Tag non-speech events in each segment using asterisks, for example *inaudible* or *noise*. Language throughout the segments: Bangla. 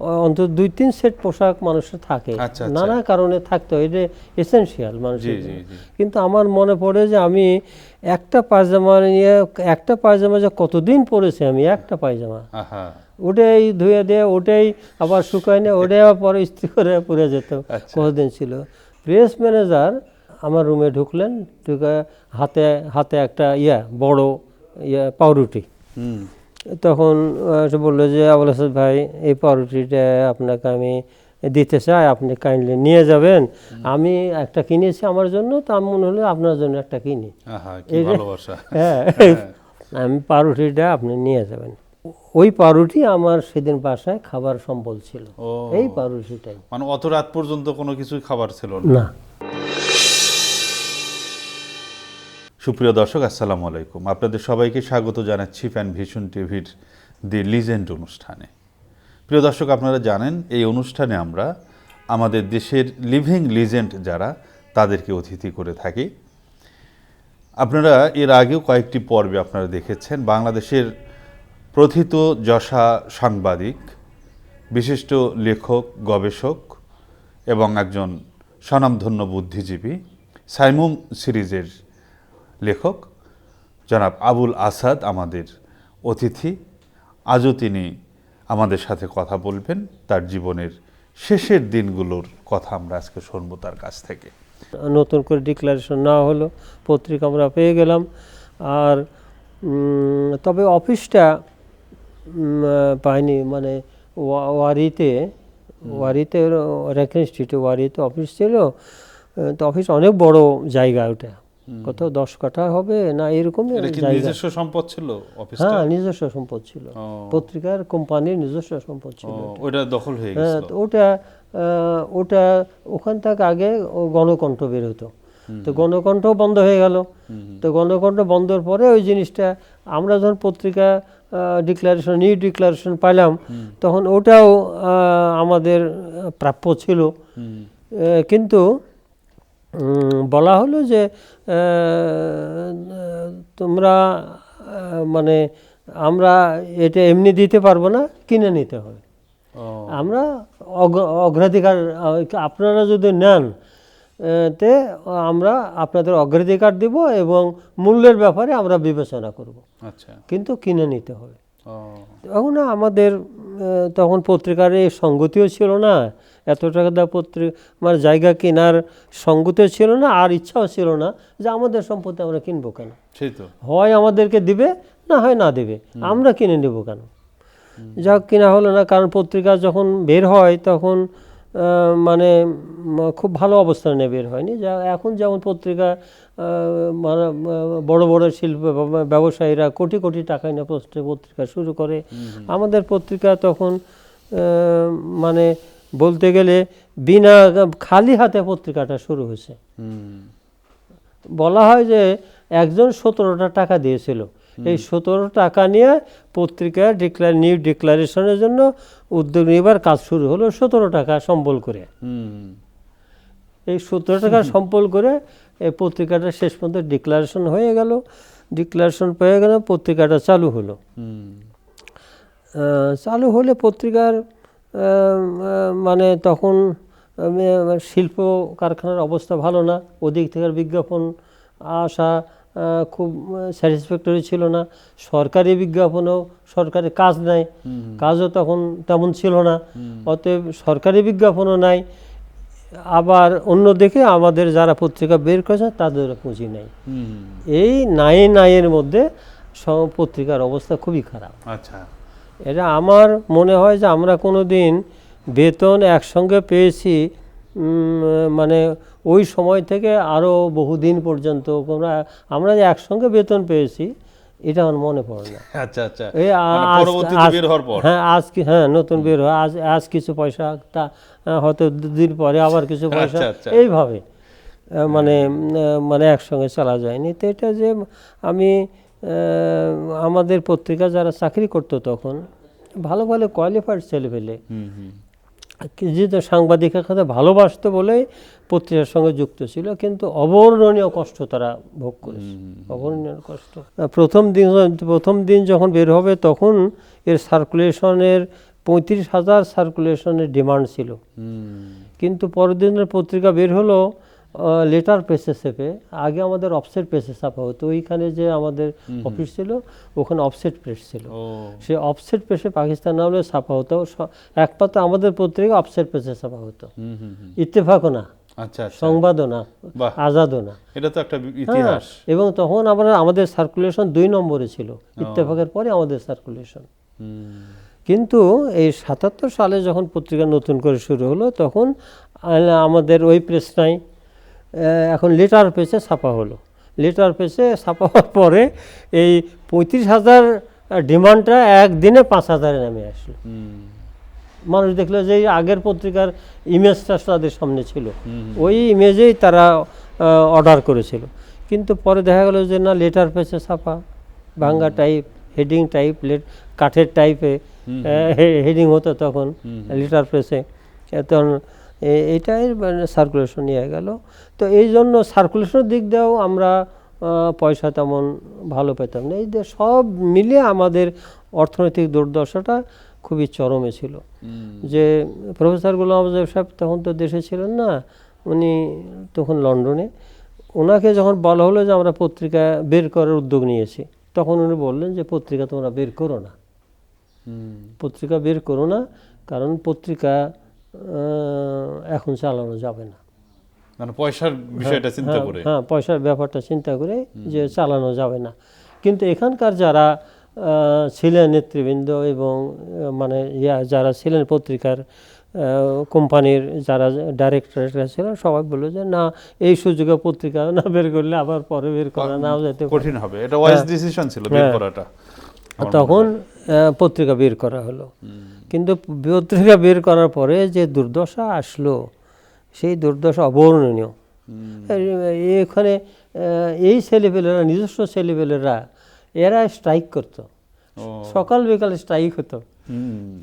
অন্তত দুই তিন সেট পোশাক মানুষের থাকে। আচ্ছা, আচ্ছা। নানা কারণে থাকতে হয়। এটা এসেনশিয়াল মানুষের। কিন্তু আমার মনে পড়ে যে আমি একটা পায়জামা নিয়ে একটা পায়জামা যে কতদিন পরেছি আমি একটা পায়জামা। ওটাই ধুয়ে দিয়ে ওটাই আবার শুকায় নিয়ে ওটাই আবার পরে ইস্ত্রি করে পরে যেত। আচ্ছা। কতদিন ছিল? প্রেস ম্যানেজার আমার রুমে ঢুকলেন ঢুকে হাতে হাতে একটা ইয়া বড় ইয়া পাউরুটি। হুম। তখন সে বলল যে আবুল হাসান ভাই এই পাউরুটিটা আপনাকে আমি দিতে চাই আপনি কাইন্ডলি নিয়ে যাবেন। আমি একটা কিনেছি আমার জন্য তা আমি মনে হলো আপনার জন্য একটা কিনি। আহা কি এই যে- ভালোবাসা। হ্যাঁ আমি পাউরুটিটা আপনি নিয়ে যাবেন। ওই পাউরুটি আমার সেদিন বাসায় খাবার সম্বল ছিল। এই পাউরুটিটাই মানে অত রাত পর্যন্ত কোনো কিছুই খাবার ছিল না। সুপ্রিয় দর্শক, আসসালামু আলাইকুম। আপনাদের সবাইকে স্বাগত জানাচ্ছি ফ্যান ভিশন টিভির দি লিজেন্ড অনুষ্ঠানে। প্রিয় দর্শক, আপনারা জানেন, এই অনুষ্ঠানে আমরা আমাদের দেশের লিভিং লিজেন্ড যারা, তাদেরকে অতিথি করে থাকি। আপনারা এর আগেও কয়েকটি পর্বে আপনারা দেখেছেন। বাংলাদেশের প্রথিত যশা সাংবাদিক, বিশিষ্ট লেখক, গবেষক এবং একজন স্বনামধন্য বুদ্ধিজীবী, সাইমুম সিরিজের লেখক জনাব আবুল আসাদ আমাদের অতিথি। আজও তিনি আমাদের সাথে কথা বলবেন। তার জীবনের শেষের দিনগুলোর কথা আমরা আজকে শুনব তার কাছ থেকে। নতুন করে ডিক্লারেশন না হলো পত্রিকা আমরা পেয়ে গেলাম। আর তবে অফিসটা পাইনি মানে ওয়া- ওয়ারিতে ওয়ারিতে রেখেন স্ট্রিটে ওয়ারিতে অফিস ছিল। তো অফিস অনেক বড় জায়গা ওটা। কত দশ কাঠা হবে না এরকমই নিজস্ব সম্পদ ছিল হ্যাঁ নিজস্ব সম্পদ ছিল। পত্রিকার কোম্পানির নিজস্ব সম্পদ ছিল ওইটা দখল হয়ে হ্যাঁ তো ওটা ওটা ওখান থেকে আগে গণকণ্ঠ বের হতো। তো গণকণ্ঠ বন্ধ হয়ে গেল। তো গণকণ্ঠ বন্ধর পরে ওই জিনিসটা আমরা যখন পত্রিকা ডিক্লারেশন নিউ ডিক্লারেশন পাইলাম তখন ওটাও আমাদের প্রাপ্য ছিল। কিন্তু বলা হলো যে তোমরা মানে আমরা এটা এমনি দিতে পারব না কিনে নিতে হবে। আমরা অগ- অগ্রাধিকার আপনারা যদি নেন তে আমরা আপনাদের অগ্রাধিকার দিব এবং মূল্যের ব্যাপারে আমরা বিবেচনা করব। আচ্ছা। কিন্তু কিনে নিতে হবে। তখন আমাদের তখন পত্রিকার এই সঙ্গতিও ছিল না এত টাকা দেওয়া পত্রিকা মানে জায়গা কেনার সঙ্গতিও ছিল না আর ইচ্ছাও ছিল না যে আমাদের সম্পত্তি আমরা কিনবো কেন? সেই তো। হয় আমাদেরকে দিবে না হয় না দেবে। আমরা কিনে নেব কেন? যা হোক কিনা হলো না কারণ পত্রিকা যখন বের হয় তখন মানে খুব ভালো অবস্থানে বের হয়নি। যা এখন যেমন পত্রিকা মানে বড় বড় শিল্প ব্যবসায়ীরা কোটি কোটি টাকা নিয়ে পত্রিকা শুরু করে। আমাদের পত্রিকা তখন মানে বলতে গেলে বিনা খালি হাতে পত্রিকাটা শুরু হয়েছে। বলা হয় যে একজন সতেরোটা টাকা দিয়েছিল। এই সতেরো টাকা নিয়ে পত্রিকা ডিক্লার নিউ ডিক্লারেশনের জন্য উদ্যোগ নেবার কাজ শুরু হলো সতেরো টাকা সম্বল করে। এই সতেরো টাকা সম্বল করে এই পত্রিকাটা শেষ পর্যন্ত ডিক্লারেশন হয়ে গেল। ডিক্লারেশন পেয়ে গেল পত্রিকাটা চালু হলো। চালু হলে পত্রিকার মানে তখন শিল্প কারখানার অবস্থা ভালো না। ওদিক থেকে বিজ্ঞাপন আসা খুব স্যাটিসফ্যাক্টরি ছিল না। সরকারি বিজ্ঞাপনও সরকারি কাজ নাই। কাজও তখন তেমন ছিল না। অতএব সরকারি বিজ্ঞাপনও নাই। আবার অন্য অন্যদিকে আমাদের যারা পত্রিকা বের করেছে তাদের পুঁজি নেই। এই নাই নাইয়ের মধ্যে পত্রিকার অবস্থা খুবই খারাপ। আচ্ছা। এটা আমার মনে হয় যে আমরা কোনো দিন বেতন একসঙ্গে পেয়েছি মানে ওই সময় থেকে আরও বহুদিন পর্যন্ত আমরা আমরা যে একসঙ্গে বেতন পেয়েছি এটা আমার মনে পড়ে না। *laughs* আচ্ছা আচ্ছা। এই মানে আজ- পরবর্তীতে বের হওয়ার পর। হ্যাঁ আজ কি হ্যাঁ নতুন বের হয় আজ আজ কিছু পয়সা তা হয়তো দুদিন পরে আবার কিছু পয়সা। আচ্ছা, আচ্ছা। এইভাবে মানে মানে একসঙ্গে চলা যায়নি। তো এটা যে আমি আমাদের পত্রিকা যারা চাকরি করতো তখন ভালো ভালো কোয়ালিফাইড ছেলে পেলে। হুম, হুম, যেহেতু সাংবাদিকের সাথে ভালোবাসতো বলেই পত্রিকার সঙ্গে যুক্ত ছিল কিন্তু অবর্ণনীয় কষ্ট তারা ভোগ করেছে। অবর্ণনীয় কষ্ট। প্রথম দিন প্রথম দিন যখন বের হবে তখন এর সার্কুলেশনের পঁয়ত্রিশ হাজার সার্কুলেশনের ডিমান্ড ছিল। কিন্তু পরের দিনের পত্রিকা বের হলো লেটার প্রেসে চেপে আগে আমাদের অফসেট প্রেসে ছাপা হতো। ওইখানে যে আমাদের অফিস ছিল ওখানে অফসেট প্রেস ছিল। সে অফসেট প্রেসে পাকিস্তান নামলে ছাপা হতো। একমাত্র আমাদের পত্রিকা অফসেট প্রেসে ছাপা হতো। ইত্তেফাকও না। আচ্ছা আচ্ছা। সংবাদও না। আজাদও না। এটা তো একটা হ্যাঁ, ইতিহাস। এবং তখন আমরা আমাদের সার্কুলেশন দুই নম্বরে ছিল। ইত্তেফাকের পরে আমাদের সার্কুলেশন কিন্তু এই সাতাত্তর সালে যখন পত্রিকা নতুন করে শুরু হলো তখন আমাদের ওই প্রেস নাই। এখন লেটার পেজে ছাপা হলো। লেটার পেজে ছাপা হওয়ার পরে এই পঁয়ত্রিশ হাজার ডিমান্ডটা একদিনে পাঁচ হাজারে নামে আসলো। মানুষ দেখল যে আগের পত্রিকার ইমেজটা তাদের সামনে ছিল। ওই ইমেজেই তারা অর্ডার করেছিল। কিন্তু পরে দেখা গেল যে না লেটার পেজে ছাপা। ভাঙ্গা টাইপ হেডিং টাইপ লেট কাঠের টাইপে হেডিং হতো তখন। লিটার প্রেসে তখন এ- এটাই সার্কুলেশন নিয়ে গেল। তো এই জন্য সার্কুলেশনের দিক দিয়েও আমরা পয়সা তেমন ভালো পেতাম না। এই যে সব মিলিয়ে আমাদের অর্থনৈতিক দুর্দশাটা খুবই চরমে ছিল। যে প্রফেসর গোলাম আজম সাহেব তখন তো দেশে ছিলেন না উনি তখন লন্ডনে। ওনাকে যখন বলা হলো যে আমরা পত্রিকা বের করার উদ্যোগ নিয়েছি তখন উনি বললেন যে পত্রিকা তোমরা বের করো না। পত্রিকা বের করো না কারণ পত্রিকা এখন চালানো যাবে না। মানে পয়সার বিষয়টা চিন্তা হ্যাঁ, করে। হ্যাঁ পয়সার ব্যাপারটা চিন্তা করে যে চালানো যাবে না। কিন্তু এখানকার যারা ছিলেন নেতৃবৃন্দ এবং মানে ইয়া যারা ছিলেন পত্রিকার কোম্পানির যারা ডাইরেক্টররা ছিলেন সবাই বলল যে না এই সুযোগে পত্রিকা না বের করলে আবার পরে বের করা নাও যেতে কঠিন হবে। এটা ওয়াইজ ডিসিশন ছিল বের হ্যাঁ। করাটা। তখন পত্রিকা বের করা হলো। কিন্তু পত্রিকা বের করার পরে যে দুর্দশা আসলো সেই দুর্দশা অবর্ণনীয়। এখানে এই ছেলেপেলেরা নিজস্ব ছেলেপেলেরা এরা স্ট্রাইক করতো। সকাল বিকাল স্ট্রাইক হতো।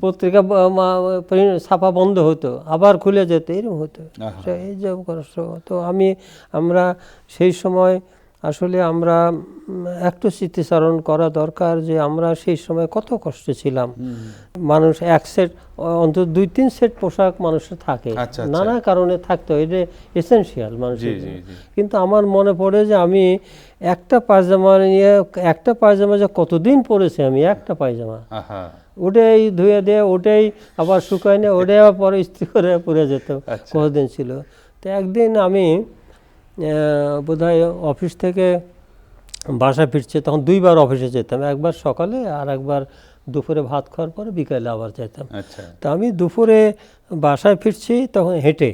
পত্রিকা ছাপা বন্ধ হতো আবার খুলে যেত এরকম হতো। এই যে তো আমি আমরা সেই সময় আসলে আমরা একটু স্মৃতিচারণ করা দরকার যে আমরা সেই সময় কত কষ্টে ছিলাম। মানুষ এক সেট অন্তত দুই তিন সেট পোশাক মানুষের থাকে। আচ্ছা, আচ্ছা। নানা কারণে থাকতো এটা এসেনশিয়াল জি মানুষের। কিন্তু আমার মনে পড়ে যে আমি একটা পায়জামা নিয়ে একটা পায়জামা যে কতদিন পরেছি আমি একটা পায়জামা। ওটাই ধুয়ে দিয়ে ওটাই আবার শুকায় নিয়ে *laughs* ওটাই আবার পরে ইস্ত্রি করে পরে যেত। আচ্ছা। কতদিন ছিল? তো একদিন আমি বোধহয় অফিস থেকে বাসা ফিরছে তখন দুইবার অফিসে যেতাম। একবার সকালে আর একবার দুপুরে ভাত খাওয়ার পরে বিকালে আবার যেতাম। আচ্ছা। তা আমি দুপুরে বাসায় ফিরছি তখন হেঁটে।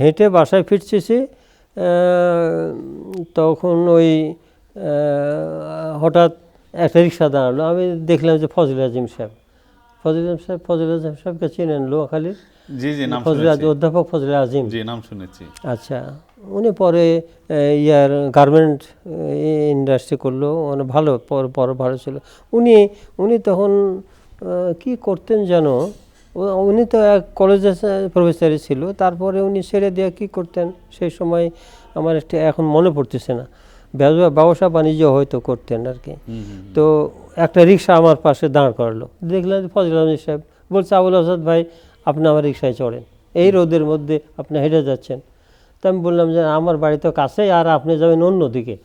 হেঁটে বাসায় ফিরতেছি আহ, তখন ওই হঠাৎ একটা রিক্সা দাঁড়াল। আমি দেখলাম যে ফজল আজিম সাহেব। ফজল আজিম সাহেব ফজল আজিম সাহেবকে চিনেন লোহাখালীর জি জি নাম ফজল অধ্যাপক ফজল আজিম। জি নাম শুনেছি। আচ্ছা উনি পরে ইয়ার গার্মেন্ট ইন্ডাস্ট্রি করল মানে ভালো পর পর ভালো ছিল। উনি উনি তখন কি করতেন যেন উনি তো এক কলেজের প্রফেসরই ছিল তারপরে উনি ছেড়ে দিয়ে কি করতেন? সেই সময় আমার একটা এখন মনে পড়তেছে না। ব্যবসা ব্যবসা বাণিজ্য হয়তো করতেন আর কি। তো একটা রিক্সা আমার পাশে দাঁড় করালো। দেখলাম যে ফজল আহমেদ সাহেব বলছে আবুল আসাদ ভাই আপনি আমার রিক্সায় চড়েন। এই রোদের মধ্যে আপনি হেঁটে যাচ্ছেন। তো আমি বললাম যে আমার বাড়ি তো কাছেই আর আপনি যাবেন অন্যদিকে।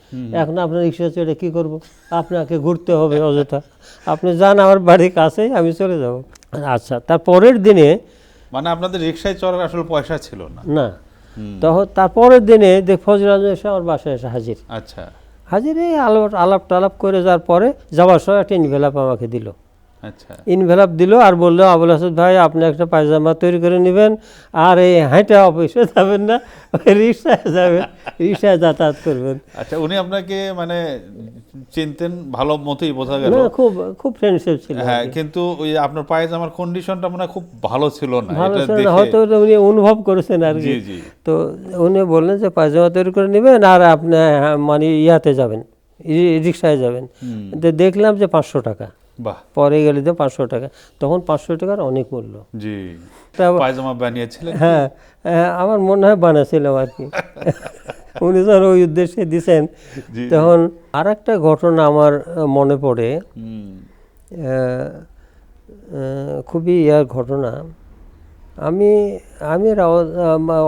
এখন আপনার রিক্সায় চড়ে কী করব? আপনাকে ঘুরতে হবে অযথা। আপনি যান আমার বাড়ি কাছেই আমি চলে যাব। আচ্ছা তার পরের দিনে মানে আপনাদের রিক্সায় চড়ার আসলে পয়সা ছিল না। না। তখন তারপরের দিনে দেখ ফজর এসে আমার বাসায় এসে হাজির। আচ্ছা। হাজির এই আলাপ আলাপ টালাপ করে যাওয়ার পরে যাওয়ার সময় একটা ইনভেলাপ আমাকে দিল। ইনভেলাপ দিল আর বলল আবুল হাসাদ ভাই আপনি একটা পায়জামা তৈরি করে নেবেন আর এই হাঁটে অফিসে যাবেন না রিক্সায় যাবেন রিক্সায় যাতায়াত করবেন। আচ্ছা উনি আপনাকে মানে চিনতেন ভালো মতোই বোঝা গেল। খুব খুব ফ্রেন্ডশিপ ছিল হ্যাঁ কিন্তু ওই আপনার পায়জামার কন্ডিশনটা মনে খুব ভালো ছিল না হয়তো উনি অনুভব করেছেন আর কি। তো উনি বললেন যে পায়জামা তৈরি করে নেবেন আর আপনি মানে ইয়াতে যাবেন রিক্সায় যাবেন। দেখলাম যে পাঁচশো টাকা। পরে গেলে যে পাঁচশো টাকা। তখন পাঁচশো টাকার অনেক মূল্য। জি। তা পায়জামা বানিয়েছিলেন? হ্যাঁ হ্যাঁ, আমার মনে হয় বানাছিলাম আর কি। *laughs* উনি যখন ওই উদ্দেশ্যে দিছেন। তখন আর একটা ঘটনা আমার মনে পড়ে। খুবই ইয়ার ঘটনা। আমি আমি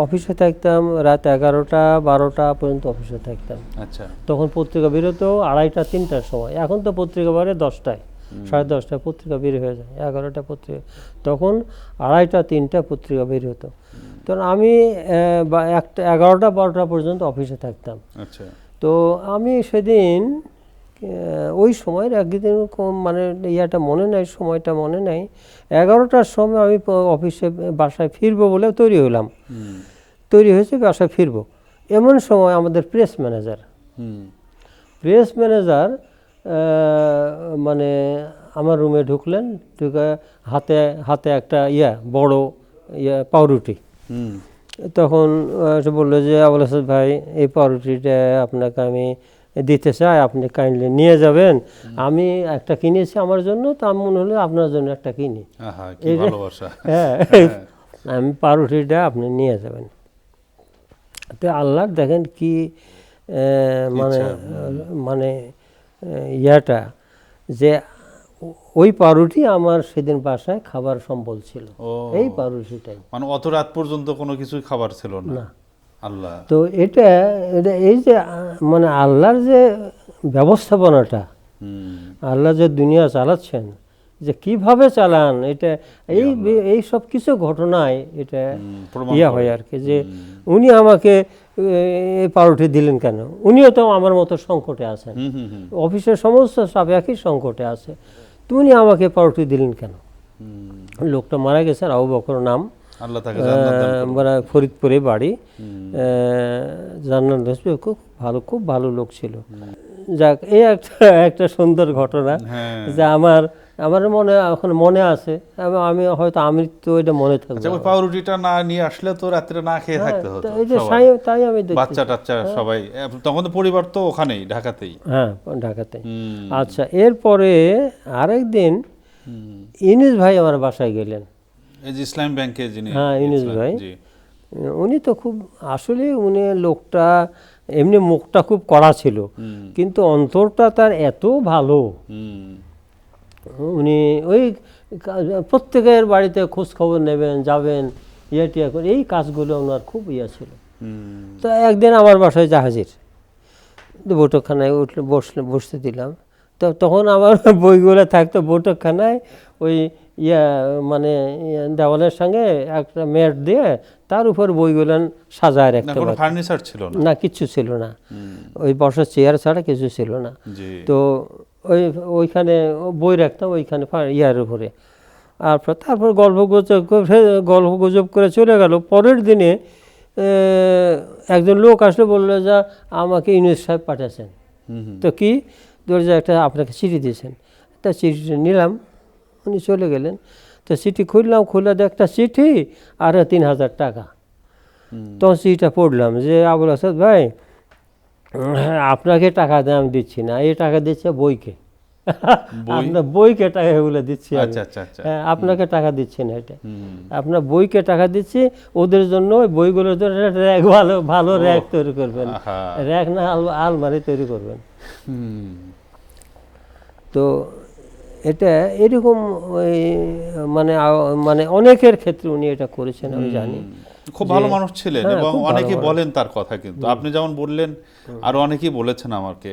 অফিসে থাকতাম রাত এগারোটা বারোটা পর্যন্ত অফিসে থাকতাম। আচ্ছা। তখন পত্রিকা বেরোতো আড়াইটা তিনটার সময়। এখন তো পত্রিকা বারে দশটায়। সাড়ে দশটা পত্রিকা বের হয়ে যায় এগারোটা পত্রিকা। তখন আড়াইটা তিনটা পত্রিকা বের হতো। তখন আমি একটা এগারোটা বারোটা পর্যন্ত অফিসে থাকতাম। আচ্ছা। তো আমি সেদিন ওই সময়ের একদিন মানে ইয়াটা মনে নাই সময়টা মনে নাই এগারোটার সময় আমি অফিসে বাসায় ফিরবো বলে তৈরি হলাম। তৈরি হয়েছে বাসায় ফিরবো। এমন সময় আমাদের প্রেস ম্যানেজার। প্রেস ম্যানেজার মানে আমার রুমে ঢুকলেন ঢুকে হাতে হাতে একটা ইয়া বড় ইয়া পাউরুটি। তখন সে বলল যে আবুল হাসান ভাই এই পাউরুটিটা আপনাকে আমি দিতে চাই আপনি কাইন্ডলি নিয়ে যাবেন। আমি একটা কিনেছি আমার জন্য তা আমি মনে হলো আপনার জন্য একটা কিনি। ভালোবাসা। হ্যাঁ আমি পাউরুটিটা আপনি নিয়ে যাবেন। তো আল্লাহর দেখেন কি মানে মানে ইয়াটা যে ওই পাউরুটি আমার সেদিন বাসায় খাবার সম্বল ছিল। এই পাউরুটিটাই। মানে অত রাত পর্যন্ত কোনো কিছু খাবার ছিল না? আল্লাহ। তো এটা এটা এই যে মানে আল্লাহর যে ব্যবস্থাপনাটা আল্লাহ যে দুনিয়া চালাচ্ছেন যে কীভাবে চালান এটা এই এই সব কিছু ঘটনায় এটা ইয়া হয় আর কি। যে উনি আমাকে পাউরুটি দিলেন কেন? উনিও তো আমার মতো সংকটে আছেন। অফিসের সমস্ত স্টাফ একই সংকটে আছে। তো উনি আমাকে পাউরুটি দিলেন কেন? লোকটা মারা গেছেন আবু বকর নাম। মানে ফরিদপুরে বাড়ি। জান্নাত হোসেন খুব ভালো খুব ভালো লোক ছিল। যাক এই একটা একটা সুন্দর ঘটনা। হ্যাঁ। যে আমার আমার মনে এখন মনে আছে এবং আমি হয়তো আমি তো এটা মনে থাকবে। আচ্ছা পাউরুটিটা না নিয়ে আসলে তো রাত্রে না খেয়ে থাকতে হতো হ্যাঁ, এই যে সাই- তাই আমি দেখি বাচ্চা টাচ্চা সবাই তখন তো পরিবার তো ওখানেই ঢাকাতেই। হ্যাঁ ঢাকাতে হুম। আচ্ছা এরপরে আরেক দিন ইনিস ভাই আমার বাসায় গেলেন। এই যে ইসলাম ব্যাংকে যিনি হ্যাঁ, ইসলাম- ভাই। জি। উনি তো খুব আসলে উনি লোকটা এমনি মুখটা খুব কড়া ছিল। কিন্তু অন্তরটা তার এত ভালো। উনি ওই প্রত্যেকের বাড়িতে খোঁজ খবর নেবেন যাবেন ইয়ে টিয়া করে। এই কাজগুলো ওনার খুব ইয়া ছিল। তো একদিন আমার বাসায় জাহাজের বৈঠকখানায় উঠলে বসলে বসতে দিলাম। তো তখন আমার *laughs* বইগুলো থাকতো বৈঠকখানায় ওই ইয়া মানে দেওয়ালের সঙ্গে একটা ম্যাট দিয়ে তার উপর বইগুলো সাজায় রাখতে ফার্নিচার ছিল না? না কিচ্ছু ছিল না। ওই বসার চেয়ার ছাড়া কিছু ছিল না। তো ওই ওইখানে বই রাখতাম ওইখানে ইয়ার উপরে। আর তারপর গল্প গুজব করে গল্প গুজব করে চলে গেল। পরের দিনে একজন লোক আসলে বলল যে আমাকে ইউনুস সাহেব পাঠাচ্ছেন। তো কি? ধরে যে একটা আপনাকে চিঠি দিয়েছেন। তা চিঠিটা নিলাম উনি চলে গেলেন। তো চিঠি খুললাম খুলে একটা চিঠি আর তিন হাজার টাকা। তখন চিঠিটা পড়লাম যে আবুল আসাদ ভাই হ্যাঁ, আপনাকে টাকা দেয় আমি দিচ্ছি না এই টাকা দিচ্ছে বইকে। আপনার বইকে টাকা এগুলো দিচ্ছি আচ্ছা আচ্ছা আচ্ছা। হ্যাঁ, আপনাকে টাকা দিচ্ছি না এটা। আপনার বইকে টাকা দিচ্ছি ওদের জন্য ওই বইগুলোর জন্য র্যাক ভালো ভালো র্যাক তৈরি করবেন। র্যাক না আল- আলমারি তৈরি করবেন। তো এটা এরকম ওই মানে মানে অনেকের ক্ষেত্রে উনি এটা করেছেন আমি জানি। খুব ভালো মানুষ ছিলেন হ্যাঁ, এবং অনেকেই বলেন তার কথা কিন্তু। আপনি যেমন বললেন আরও অনেকেই বলেছেন আমাকে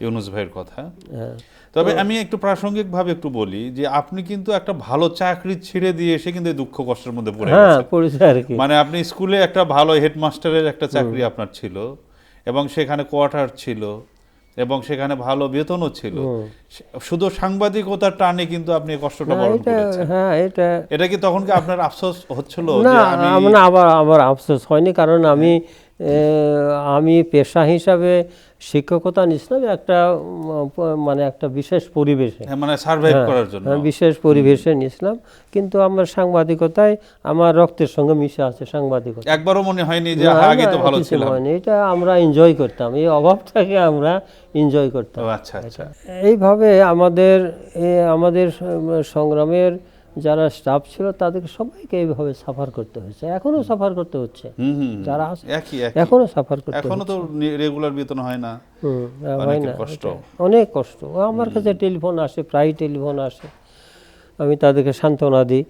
ইউনুস ভাইয়ের কথা। হ্যাঁ। তবে আমি একটু প্রাসঙ্গিকভাবে একটু বলি যে আপনি কিন্তু একটা ভালো চাকরি ছেড়ে দিয়ে এসে কিন্তু এই দুঃখ কষ্টের মধ্যে পড়ে হ্যাঁ গেছেন। মানে আপনি স্কুলে একটা ভালো হেডমাস্টারের একটা চাকরি আপনার ছিল এবং সেখানে কোয়ার্টার ছিল। এবং সেখানে ভালো বেতনও ছিল। শুধু সাংবাদিকতার টানে কিন্তু আপনি কষ্টটা না, বরণ করেছেন। হ্যাঁ এটা এটা কি তখন কি আপনার আফসোস হচ্ছিল যে আমি আমার আবার আবার আফসোস হয়নি কারণ আমি এ, আমি পেশা হিসাবে শিক্ষকতা নিছিলাম একটা মানে একটা বিশেষ পরিবেশে। হ্যাঁ, মানে সার্ভাইভ করার জন্য। হ্যাঁ, বিশেষ পরিবেশে নিয়েছিলাম কিন্তু আমার সাংবাদিকতায় আমার রক্তের সঙ্গে মিশে আছে সাংবাদিকতা। একবারও মনে হয়নি যে না, হ্যাঁ, আগে তো ভালো ছিলাম। হয়নি। এটা আমরা এনজয় করতাম এই অভাবটাকে আমরা এনজয় করতাম। আচ্ছা আচ্ছা। এইভাবে আমাদের এ, আমাদের সংগ্রামের যারা স্টাফ ছিল তাদেরকে সবাইকে এইভাবে সাফার করতে হয়েছে। এখনও সাফার করতে হচ্ছে। যারা এখনও সাফার করতে এখনও তো রেগুলার বেতন হয় না। হয় না কষ্ট। অনেক কষ্ট। আমার কাছে টেলিফোন আসে প্রায় টেলিফোন আসে। আমি তাদেরকে সান্ত্বনা দিই।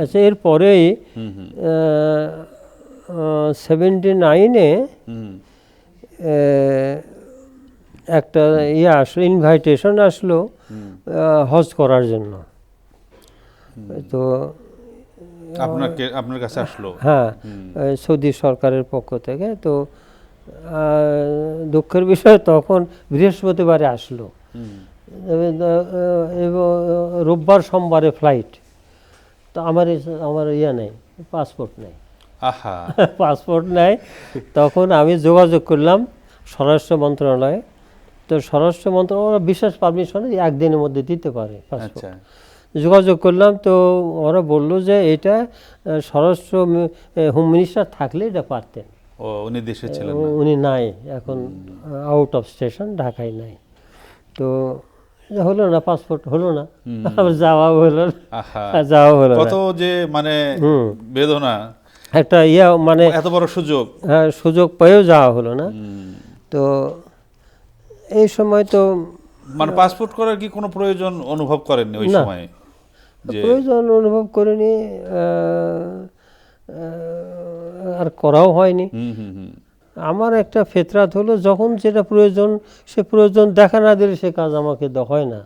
আচ্ছা এরপরেই সেভেন্টি নাইনে একটা ইয়ে আসলো ইনভাইটেশন আসলো হজ করার জন্য। তো আপনাকে আপনার কাছে আসলো? হ্যাঁ সৌদি সরকারের পক্ষ থেকে তো দুঃখের বিষয় তখন বৃহস্পতিবারে আসলো। এবং রোববার সোমবারে ফ্লাইট তো আমার আমার ইয়ে নেই পাসপোর্ট নেই। পাসপোর্ট *laughs* নেই। তখন আমি যোগাযোগ করলাম স্বরাষ্ট্র মন্ত্রণালয়ে। তো স্বরাষ্ট্র মন্ত্রণালয় বিশেষ পারমিশনে একদিনের মধ্যে দিতে পারে পাসপোর্ট আচ্ছা। যোগাযোগ করলাম তো ওরা বলল যে এটা স্বরাষ্ট্র হোম মিনিস্টার থাকলে এটা পারতেন। ও উনি দেশে ছিলেন উনি নাই এখন আউট অফ স্টেশন ঢাকায় নাই। তো হলো না পাসপোর্ট হলো না। *laughs* আবার যাওয়া হলো না। যাওয়া হলো কত যে মানে। বেদনা। একটা ইয়ে মানে এত বড় সুযোগ। হ্যাঁ, সুযোগ পেয়েও যাওয়া হলো না। তো এই সময় তো মানে পাসপোর্ট করার কি কোনো প্রয়োজন অনুভব করেননি ওই সময়ে? প্রয়োজন অনুভব করিনি আর করাও হয়নি। আমার একটা ফেতরাত হলো যখন যেটা প্রয়োজন সে প্রয়োজন দেখা না দিলে সে কাজ আমাকে হয় না।